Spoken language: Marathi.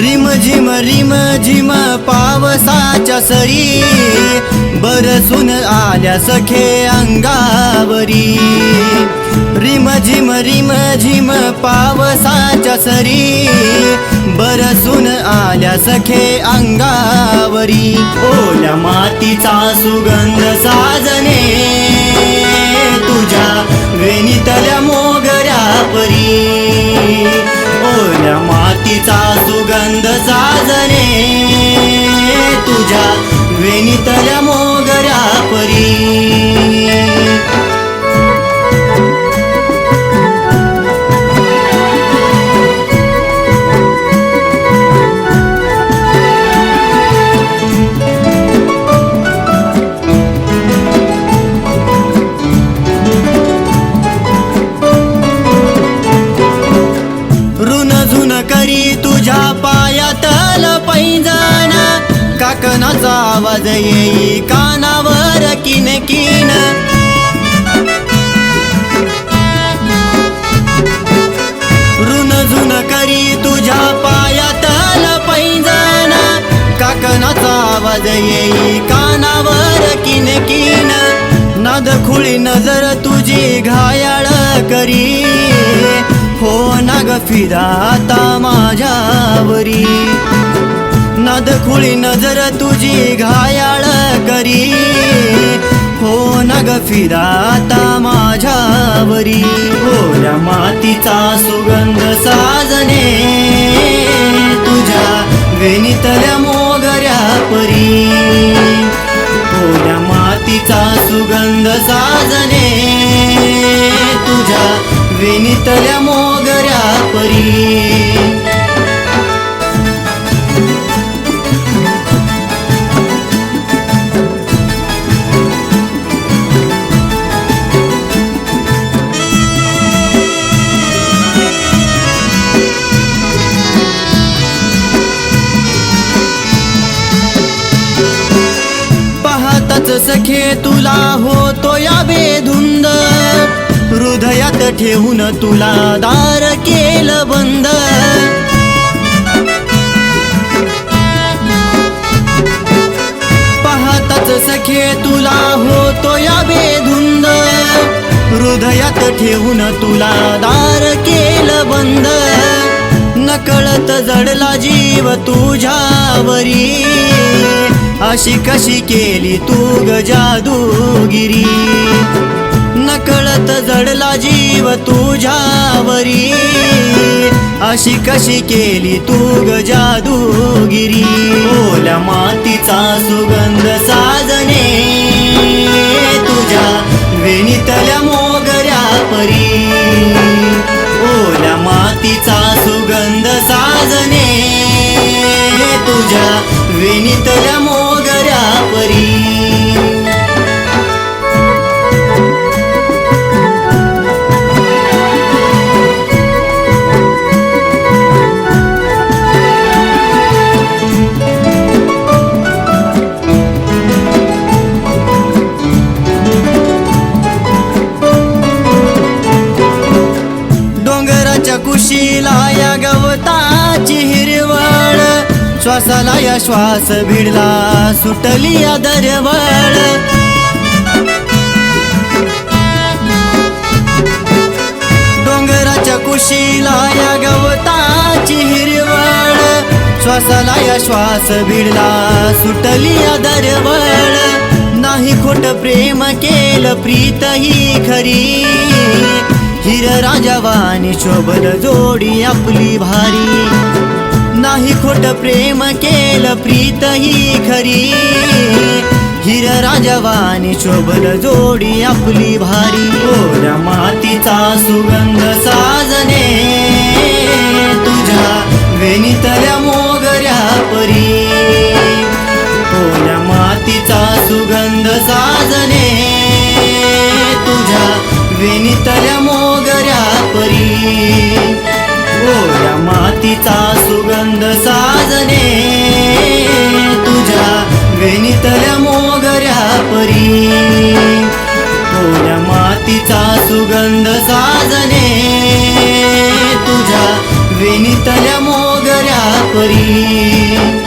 रिम झिम रिम झिम पावसाच्या सरी बरसून आल्या सखे अंगावरी. रिम झिम रिम झिम पावसाच्या सरी बरसून आल्या सखे अंगावरी. ओल्या मातीचा सुगंध साजने तुझ्या वेणीतल्या मोगऱ्या परी ओल्या मातीचा सुगंध काकणाचा आवाज येई कानावर किन किन. ऋण झुन करी तुझ्या पायातल पैंजण काकणाचा आवाज येई कानावर किन किन. नाद खुळी नजर तुझी घायाळ करी. हो नाग फिदा आता माझ्यावरी. खुळी नजर तुझी घायाळ करी. हो नग फिराता आता माझ्यावरी हो ओल्या मातीचा सुगंध साजने तुझ्या वेणीतल्या मोगऱ्या परी. हो ओल्या मातीचा सुगंध साजने तुझ्या वेणीतल्या मोगऱ्या परी. सखे तुला होतो या बेधुंद. हृदयात ठेवून तुला दार केलं बंद. पाहतच सखे तुला होतो या बेधुंद. हृदयात ठेवून तुला दार केलं बंद. नकळत जडला जीव तुझ्यावरी. अशी कशी केली तू ग जादूगिरी? नकळत जडला जीव तुझ्यावरी. अशी कशी केली तू ग जादूगिरी? ओल्या मातीचा सुगंध सा श्वासाला या श्वास भिडला सुटली या दरवळ. डोंगराच्या कुशीला या गवताची हिरवळ. श्वासाला या श्वास भिडला सुटली या दरवळ. नाही खोट प्रेम केलं प्रीत ही खरी. हिर राजावानी शोभल जोडी आपली भारी. नाही खोट प्रेम केलं प्रीत ही खरी. हिर राजवानी शोभल जोडी आपली भारी. ओल्या मातीचा सुगंध साजने तुझ्या वेणीतल्या मोगऱ्या परी. ओल्या मातीचा सुगंध साजने तुझ्या वेणीतल्या मोगऱ्या परी. या मातीचा सुगंध साजने. तुझ्या वेणीतल्या मोगऱ्या परी. या मातीचा सुगंध साजने. तुझ्या वेणीतल्या मोगऱ्या परी.